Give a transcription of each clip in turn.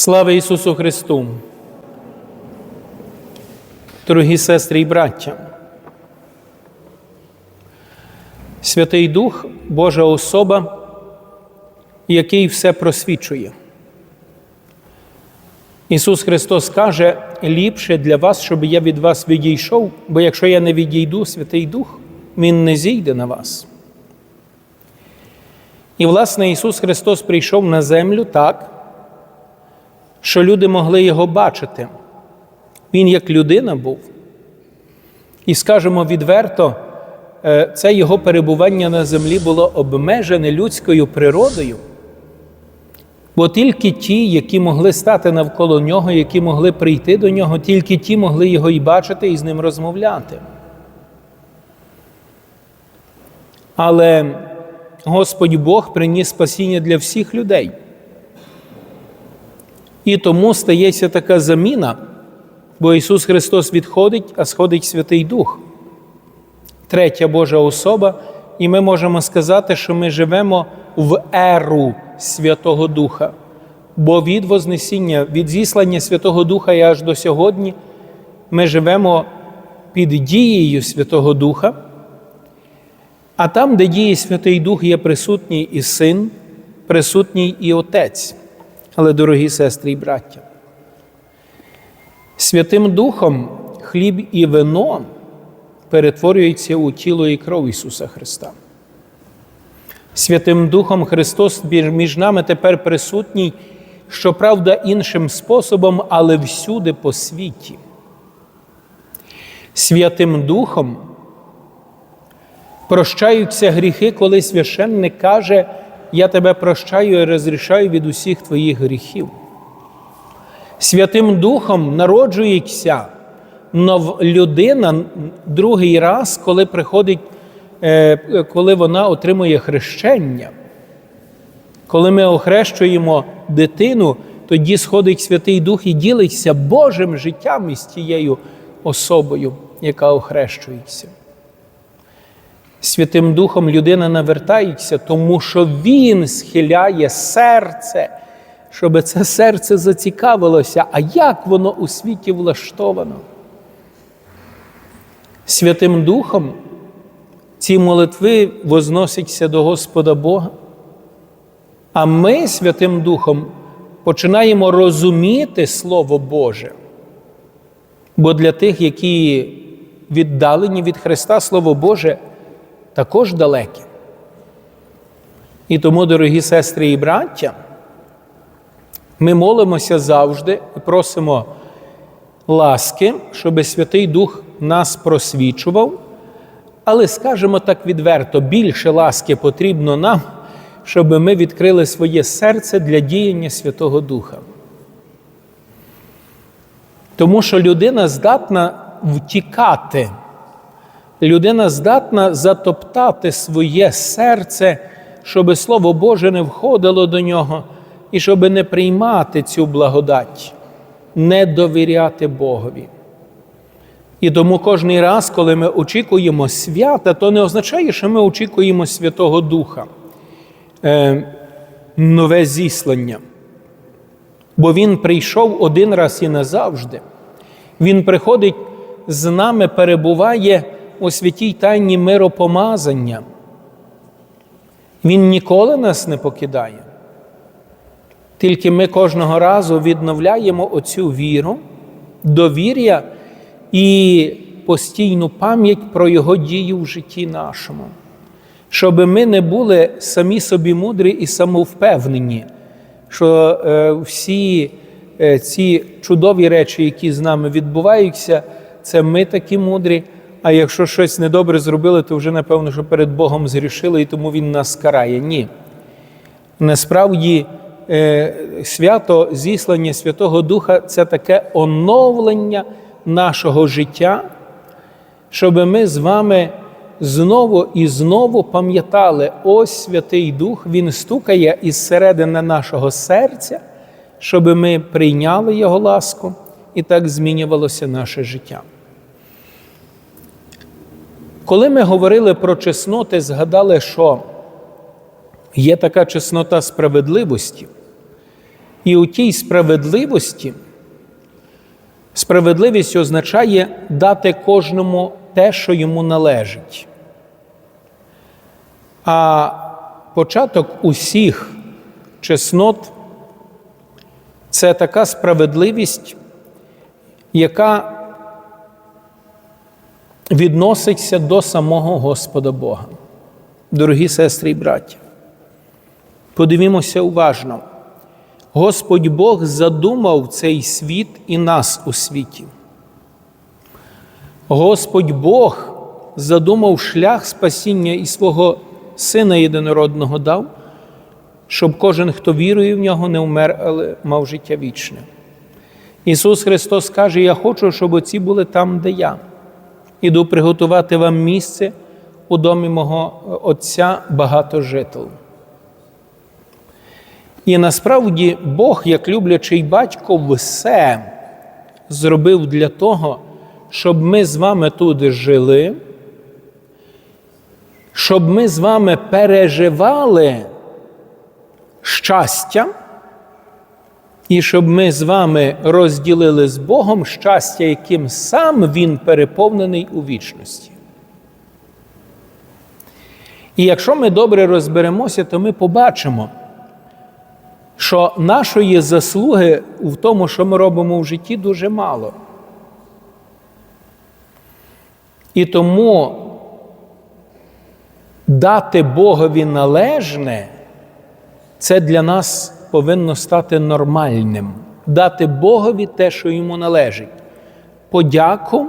Слава Ісусу Христу! Дорогі сестри і браття! Святий Дух Божа особа, який все просвічує. Ісус Христос каже, ліпше для вас, щоб я від вас відійшов, бо якщо я не відійду, Святий Дух, Він не зійде на вас. І, власне, Ісус Христос прийшов на землю так, що люди могли Його бачити. Він як людина був. І скажемо відверто, е, це Його перебування на землі було обмежене людською природою. Бо тільки ті, які могли стати навколо нього, які могли прийти до нього, тільки ті могли його і бачити, і з ним розмовляти. Але Господь Бог приніс спасіння для всіх людей. І тому стається така заміна, бо Ісус Христос відходить, а сходить Святий Дух, третя Божа особа, і ми можемо сказати, що ми живемо в еру Святого Духа. Бо від Вознесіння, від зіслання Святого Духа і аж до сьогодні ми живемо під дією Святого Духа. А там, де діє Святий Дух, є присутній і син, присутній і Отець. Але, дорогі сестри і браття, Святим Духом хліб і вино перетворюються у тіло і кров Ісуса Христа. Святим Духом Христос між нами тепер присутній, щоправда, іншим способом, але всюди по світі. Святим Духом прощаються гріхи, коли священник каже, я тебе прощаю і розрішаю від усіх твоїх гріхів. Святим Духом народжується нов людина другий раз, коли приходить, е, коли вона отримує хрещення. Коли ми охрещуємо дитину, тоді сходить Святий Дух і ділиться Божим життям із тією особою, яка охрещується. Святим Духом людина навертається, тому що Він схиляє серце, щоб це серце зацікавилося, а як воно у світі влаштовано. Святим Духом ці молитви возносяться до Господа Бога, а ми Святим Духом починаємо розуміти Слово Боже. Бо для тих, які віддалені від Христа, Слово Боже також далеке. І тому, дорогі сестри і браття, ми молимося завжди і просимо ласки, щоб Святий Дух нас просвічував, але скажемо так відверто, більше ласки потрібно нам, щоб ми відкрили своє серце для діяння Святого Духа. Тому що людина здатна втікати, людина здатна затоптати своє серце, щоб Слово Боже не входило до нього і щоб не приймати цю благодать, не довіряти Богові. І тому кожний раз, коли ми очікуємо свята, то не означає, що ми очікуємо Святого Духа, е, нове зіслання. Бо Він прийшов один раз і назавжди. Він приходить з нами, перебуває у святій тайні миропомазання. Він ніколи нас не покидає. Тільки ми кожного разу відновляємо оцю віру, довір'я і постійну пам'ять про Його дію в житті нашому, щоб ми не були самі собі мудрі і самовпевнені, що е, всі е, ці чудові речі, які з нами відбуваються, це ми такі мудрі. А якщо щось недобре зробили, то вже напевно, що перед Богом зрішили, і тому Він нас карає. Ні. Насправді, е, свято зіслання Святого Духа це таке оновлення нашого життя, щоб ми з вами знову і знову пам'ятали, ось Святий Дух, Він стукає із середини нашого серця, щоб ми прийняли Його ласку, і так змінювалося наше життя. Коли ми говорили про чесноти, згадали, що є така чеснота справедливості, І у тій справедливості справедливість означає дати кожному те, що йому належить. А початок усіх чеснот це така справедливість, яка відноситься до самого Господа Бога. Дорогі сестри і браття, подивімося уважно. Господь Бог задумав цей світ і нас у світі. Господь Бог задумав шлях спасіння і свого Сина єдинородного дав, щоб кожен, хто вірує в нього, не вмер, але мав життя вічне. Ісус Христос каже: Я хочу, щоб оці були там, де я. Іду приготувати вам місце у домі мого Отця багато жител. І насправді Бог, як люблячий батько, все зробив для того, щоб ми з вами тут жили, щоб ми з вами переживали щастя, і щоб ми з вами розділили з Богом щастя, яким сам Він переповнений у вічності. І якщо ми добре розберемося, то ми побачимо, що нашої заслуги в тому, що ми робимо в житті, дуже мало. І тому дати Богові належне, це для нас повинно стати нормальним. Дати Богові те, що йому належить. Подяку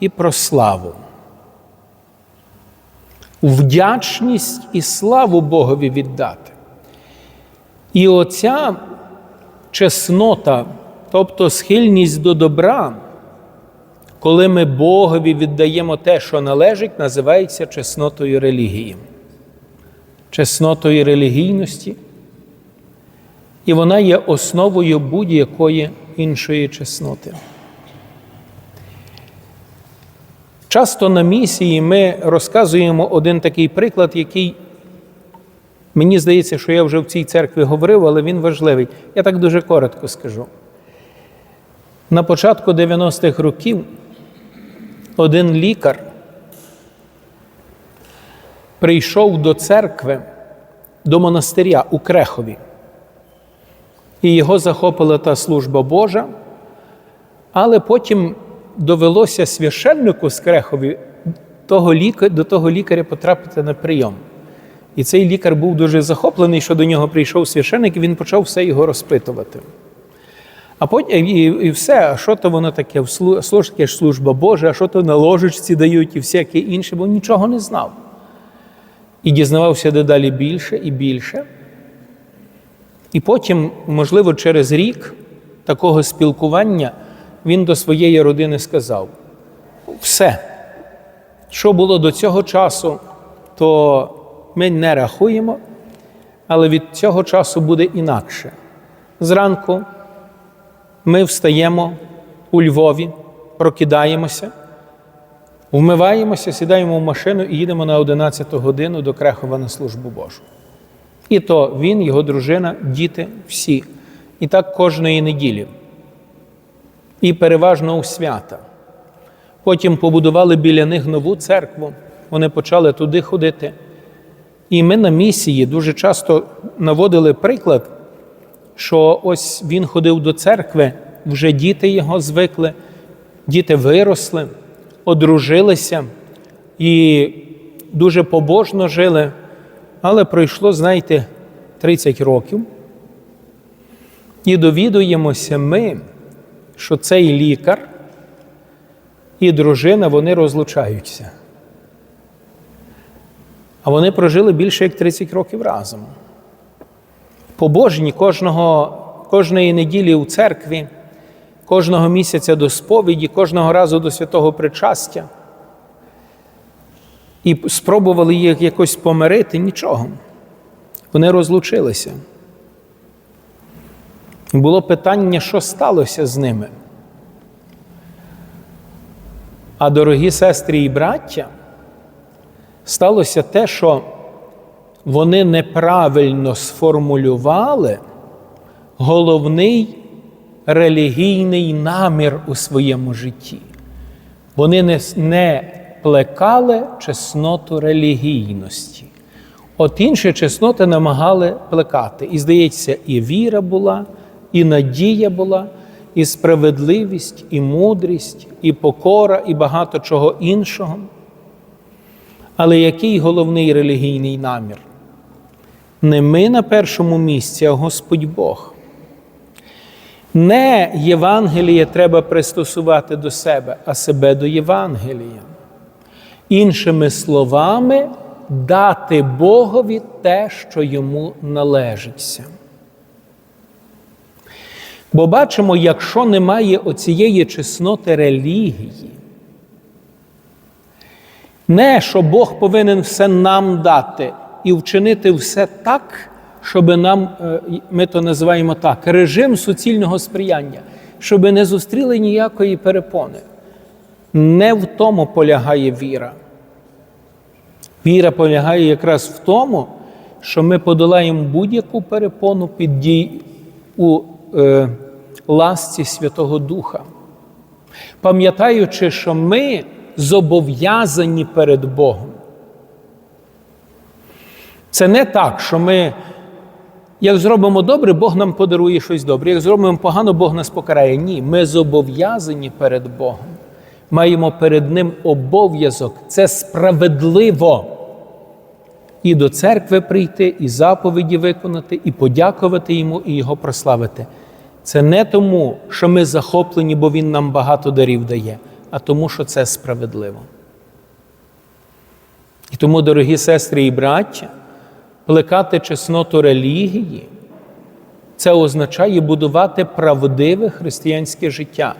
і прославу. Вдячність і славу Богові віддати. І оця чеснота, тобто схильність до добра, коли ми Богові віддаємо те, що належить, називається чеснотою релігії, чеснотою релігійності. І вона є основою будь-якої іншої чесноти. Часто на місії ми розказуємо один такий приклад, який мені здається, що я вже в цій церкві говорив, але він важливий. Я так дуже коротко скажу. На початку 90-х років один лікар прийшов до церкви, до монастиря у Крехові, і його захопила та служба Божа, але потім довелося священнику з Крехові того лікаря, до того лікаря потрапити на прийом. І цей лікар був дуже захоплений, що до нього прийшов священник, і він почав все його розпитувати. А потім і, і все, а що то воно таке, таке ж служба Божа, а що то на ложечці дають і всяке інше, бо нічого не знав. І дізнавався дедалі більше і більше. І потім, можливо, через рік такого спілкування він до своєї родини сказав: все, що було до цього часу, то ми не рахуємо, але від цього часу буде інакше. Зранку ми встаємо у Львові, прокидаємося, вмиваємося, сідаємо в машину і їдемо на 11 годину до Крехова на службу Божу. І то він, його дружина, діти, всі. І так кожної неділі. І переважно у свята. Потім побудували біля них нову церкву, вони почали туди ходити. І ми на місії дуже часто наводили приклад, що ось він ходив до церкви, вже діти його звикли, діти виросли, одружилися і дуже побожно жили. Але пройшло, знаєте, 30 років. І довідуємося ми, що цей лікар і дружина вони розлучаються. А вони прожили більше як 30 років разом. Побожні кожного, кожної неділі у церкві, кожного місяця до сповіді, кожного разу до святого причастя. І спробували їх якось помирити нічого. Вони розлучилися. Було питання, що сталося з ними. А дорогі сестри і браття, сталося те, що вони неправильно сформулювали головний релігійний намір у своєму житті. Вони не, плекали чесноту релігійності. От інші чесноти намагали плекати. І, здається, і віра була, і надія була, і справедливість, і мудрість, і покора, і багато чого іншого. Але який головний релігійний намір? Не ми на першому місці, а Господь Бог. Не Євангеліє треба пристосувати до себе, а себе до Євангелія. Іншими словами, дати Богові те, що йому належиться. Бо бачимо, якщо немає оцієї чесноти релігії, не що Бог повинен все нам дати і вчинити все так, щоб нам, е, ми то називаємо так, режим суцільного сприяння, щоб не зустріли ніякої перепони. Не в тому полягає віра. Віра полягає якраз в тому, що ми подолаємо будь-яку перепону під дій у е, ласці Святого Духа, пам'ятаючи, що ми зобов'язані перед Богом. Це не так, що ми, як зробимо добре, Бог нам подарує щось добре. Як зробимо погано, Бог нас покарає. Ні, ми зобов'язані перед Богом. Маємо перед Ним обов'язок. Це справедливо. І до церкви прийти, і заповіді виконати, і подякувати йому, і його прославити. Це не тому, що ми захоплені, бо Він нам багато дарів дає, а тому, що це справедливо. І тому, дорогі сестри і браття, плекати чесноту релігії, це означає будувати правдиве християнське життя.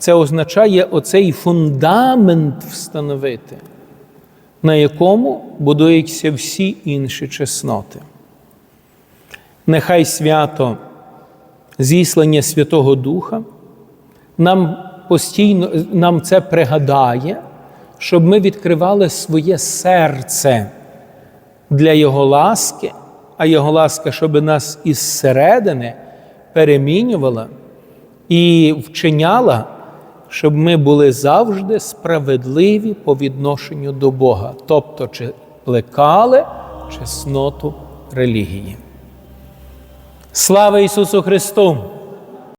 Це означає оцей фундамент встановити, на якому будуються всі інші чесноти. Нехай свято зіслання Святого Духа нам постійно нам це пригадає, щоб ми відкривали своє серце для Його ласки, а Його ласка, щоб нас із середини перемінювала і вчиняла, щоб ми були завжди справедливі по відношенню до Бога, тобто чи плекали чесноту релігії. Слава Ісусу Христу!